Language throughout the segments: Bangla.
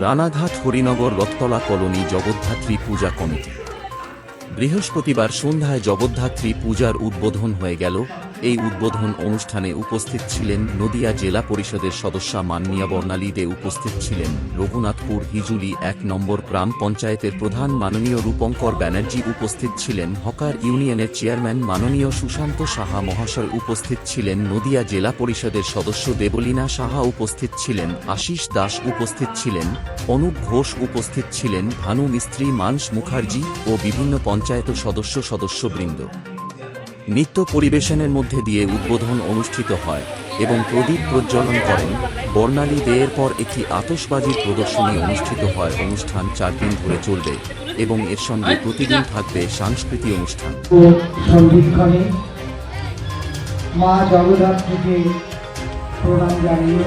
Ranaghat Harinagar Rathtala colony Jagaddhatri Puja committee. বৃহস্পতিবার সন্ধ্যায় জগদ্ধাত্রী পূজার উদ্বোধন হয়ে গেল এই উদ্বোধন অনুষ্ঠানে উপস্থিত ছিলেন নদিয়া জেলা পরিষদের সদস্যা মাননীয়া বর্ণালী দে উপস্থিত ছিলেন। রঘুনাথপুর হিজুলি এক নম্বর গ্রাম পঞ্চায়েতের প্রধান মাননীয় রূপঙ্কর ব্যানার্জি উপস্থিত ছিলেন। হকার ইউনিয়নের চেয়ারম্যান মাননীয় সুশান্ত সাহা মহাশয় উপস্থিত ছিলেন। নদিয়া জেলা পরিষদের সদস্য দেবলীনা সাহা উপস্থিত ছিলেন। আশিস দাস উপস্থিত ছিলেন। অনুপ ঘোষ উপস্থিত ছিলেন। ভানু মিস্ত্রি মানস মুখার্জি ও বিভিন্ন পঞ্চায়েত সদস্য সদস্যবৃন্দ। নৃত্য পরিবেশনের মধ্যে দিয়ে উদ্বোধন অনুষ্ঠিত হয় এবং প্রদীপ প্রজ্বলন করেন। বর্ণালী দেয়ের পর একটি আতশবাজির প্রদর্শনী অনুষ্ঠিত হয়। অনুষ্ঠান চার দিন ধরে চলবে এবং এর সঙ্গে প্রতিদিন থাকবে সাংস্কৃতিক অনুষ্ঠান। মা জগদ্ধাত্রীকে প্রণাম জানিয়ে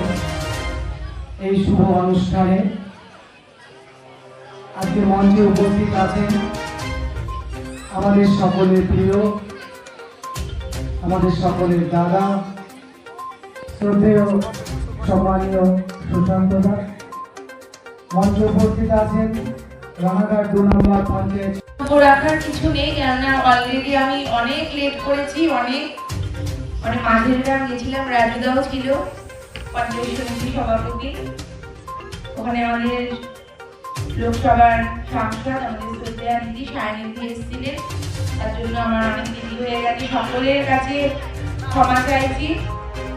এই শুভ অনুষ্ঠানে আজকে মঞ্চে উপস্থিত আছেন আমাদের সকলের প্রিয় আমাদের সকলের দাদা, শ্রদ্ধেয়, সম্মানীয় সুশান্ত দাস মঞ্চে উপস্থিত আছেন রানাঘাট দু নম্বর পঞ্চায়েত। রাখার কিছু নেই, কেননা অলরেডি আমি অনেক লেট করেছি, অনেক মানে মাঝের গেছিলাম, রাজুদাও ছিল, পঞ্চায়েত সমিতি সভাপতি। ওখানে আমাদের লোকসভার সাংসদ আমাদের শ্রদ্ধেয়া দিদি সায়নিধি এসেছিলেন। তার জন্য আমার হয়ে গেছে। সকলের কাছে ক্ষমা চাইছি।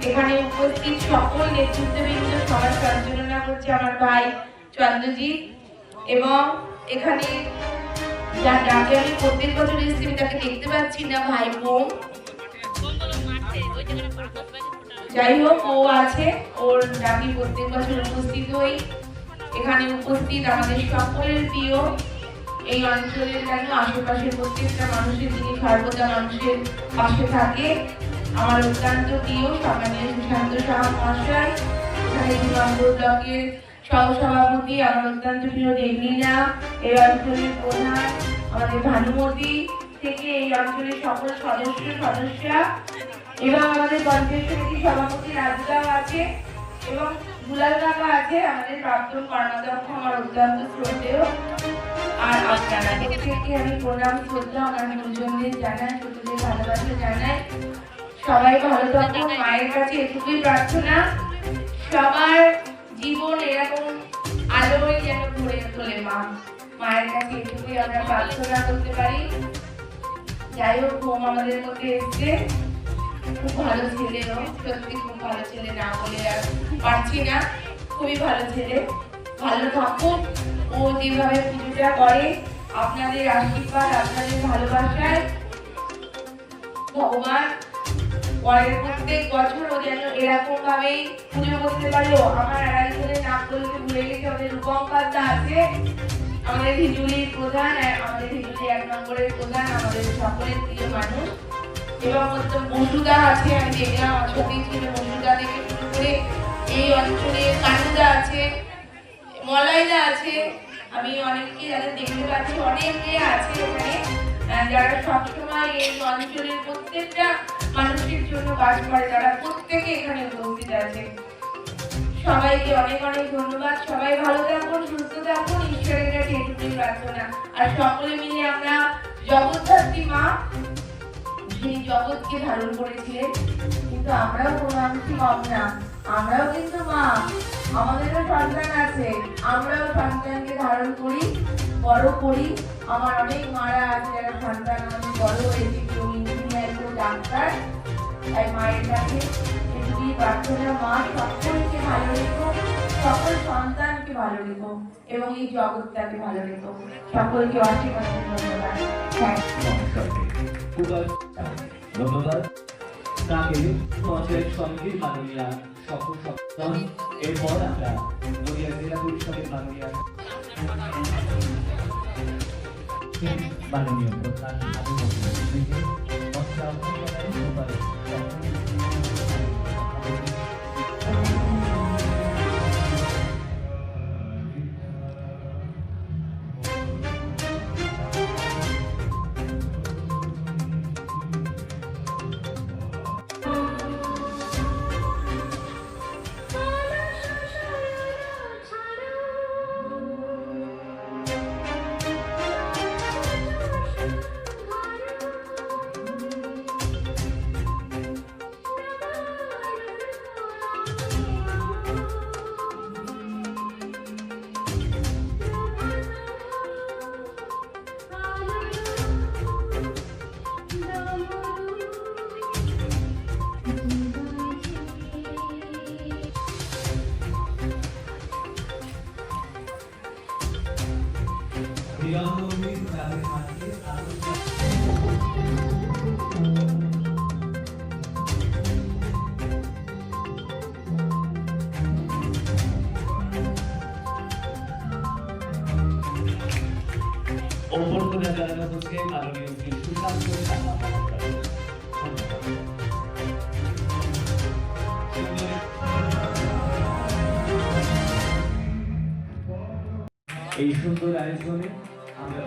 এখানে উপস্থিত সকল নেতৃত্ববৃন্দ সবার সঞ্চালনা করছে আমার ভাই চন্দ্রজিৎ এবং এখানে যা যাকে আমি প্রত্যেক বছর এসেছি তাকে দেখতে পাচ্ছি না, ভাই বোন। যাই হোক, ও আছে। ওর ডাকি প্রত্যেক বছর উপস্থিত হই। এখানে উপস্থিত আমাদের সকলের প্রিয় এই অঞ্চলের কেন আশেপাশের প্রত্যেকটা মানুষের যিনি সর্বদা মানুষের পাশে থাকে, আমার অত্যন্ত প্রিয় সম্মানীয় সুশান্ত সাহা মহাশয়। এখানে দু ব্লকের সহসভাপতি, আমার অত্যন্ত প্রিয় দেবলীনা, এই অঞ্চলের প্রধান আমাদের ভানুমতি থেকে এই অঞ্চলের সকল সদস্য, সদস্যা এবং আমাদের পঞ্চায়েত সমিতির সভাপতি রাজুদাও আছে এবং দুলাল কাকা আছে, আমাদের প্রাক্তন কর্মাধ্যক্ষ আমার অত্যন্ত শ্রদ্ধেয়। আর আপনারা প্রত্যেককে আমি প্রণাম শ্রদ্ধা আমার গুরুজনদের জানাই ছোটদের ভালোবাসা জানাই। সবাই ভালো থাকুন মায়ের কাছে এটুকুই প্রার্থনা। সবার জীবন এরকম আলোয় যেন ভরে তোলে মা। মায়ের কাছে এটুকুই আমরা প্রার্থনা করতে পারি। যাই হোক, ঘুম আমাদের মধ্যে এসছে। খুব ভালো ছেলে সত্যি খুব ভালো ছেলে না বলে আর পারছি না। খুবই ভালো ছেলে। ভালো থাকুক ও যেভাবে পুজোটা করে, আপনাদের আশীর্বাদ, আপনাদের ভালোবাসায়। ভগবান পরের প্রত্যেক বছর ও যেন এরকম ভাবেই পুজো করতে পারে। আমার আড়াইজনের নাম বলতে ভুলে গেছে, আমাদের রূপঙ্কারদা আছে। আমাদের হিজুলির প্রধান আমাদের হিজুলি এক নম্বরের প্রধান, আমাদের সকলের প্রিয় মানুষ। এবং মসুদা আছে, আমি দেখলাম ছবি ছিল মসুদা থেকে শুরু করে এই অঞ্চলে কানুদা আছে। মলাইদা আছে আমি অনেককে যাদের দেখতে পাচ্ছি অনেকে আছে আহ, যারা সবসময় এই অঞ্চলের প্রত্যেকটা মানুষের জন্য কাজ করে তারা প্রত্যেকে এখানে উপস্থিত আছে। সবাইকে অনেক অনেক ধন্যবাদ। সবাই ভালো থাকুন সুস্থ থাকুন ঈশ্বরের কাছে এটুকুই প্রার্থনা। আর সকলে মিলে আমরা জগদ্ধাত্রী মা সেই জগৎকে ধারণ করেছিলেন কিন্তু আমরাও কোনো অংশে কম আমরাও কিন্তু মা আমাদেরও সন্তান আছে আমরাও সন্তানকে ধারণ করি বড় করি আমার অনেক মারা আছে যারা সন্তান আমাদের বড় হয়েছে কেউ ইঞ্জিনিয়ার কেউ ডাক্তার তাই মায়ের কাছে এটুকুই প্রার্থনা মা সকলকে ভালো রেখো সকল সন্তানকে ভালো রেখো এবং এই জগৎটাকে ভালো রেখো সকলকে অনেক ধন্যবাদ ধন্যবাদ তাকে পঞ্চায়েত সমিতির মাননীয়া সকল সপ্তাহ এরপর আমরা নদিয়া জেলা পরিষদের মাননীয়া মাননীয় প্রধান অভ্যর্থনা জানানো হচ্ছে মাননীয় শ্রী। এই সুন্দর আয়োজনে আমরা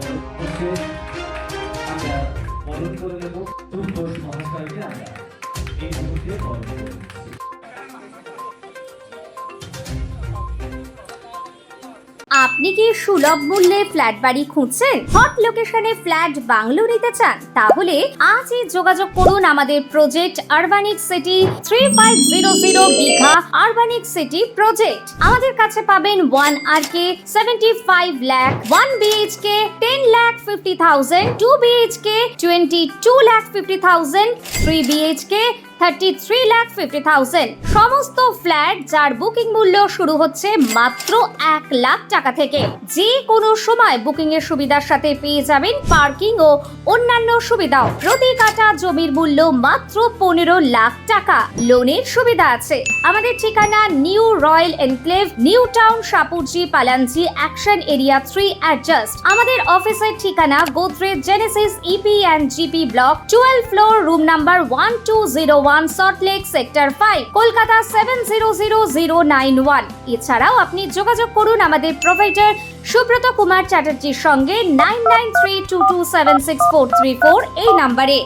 বরণ করে নেব। তুর্ঘোষ মহাশয়কে আমরা এই মুহূর্তে বরণ করে আপনি কি সুলভ মূল্যে ফ্ল্যাট বাড়ি খুঁজছেন? হট লোকেশনে ফ্ল্যাট বাংলো নিতে চান? তাহলে আজই যোগাযোগ করুন আমাদের project Urbanic City three five zero zero Digha Urbanic City project আমাদের কাছে পাবেন one R K seventy five lakh one BHK ten lakh fifty thousand two BHK twenty two lakh fifty thousand three BHK thirty three lakh fifty thousand সমস্ত ফ্ল্যাট যার বুকিং মূল্য শুরু হচ্ছে মাত্র এক লাখ টাকা থেকে। যে কোনো সময় বুকিং এর সুবিধার সাথে পেয়ে যাবেন পার্কিং ও অন্যান্য সুবিধাও। প্রতি কাঠা জমির মূল্য মাত্র পনেরো লাখ টাকা। লোনের সুবিধা আছে। আমাদের ঠিকানা New Royal Enclave, New Town Shapoorji Pallonji Action Area three adjacent আমাদের অফিসের ঠিকানা Godrej Genesis EP and GP block twelve floor room number one two zero one Salt Lake sector five Kolkata seven zero zero zero nine one এছাড়াও আপনি যোগাযোগ করুন আমাদের প্রোভাইডার সুব্রত কুমার চ্যাটার্জির সঙ্গে nine nine three two two seven six four three four এই নাম্বারে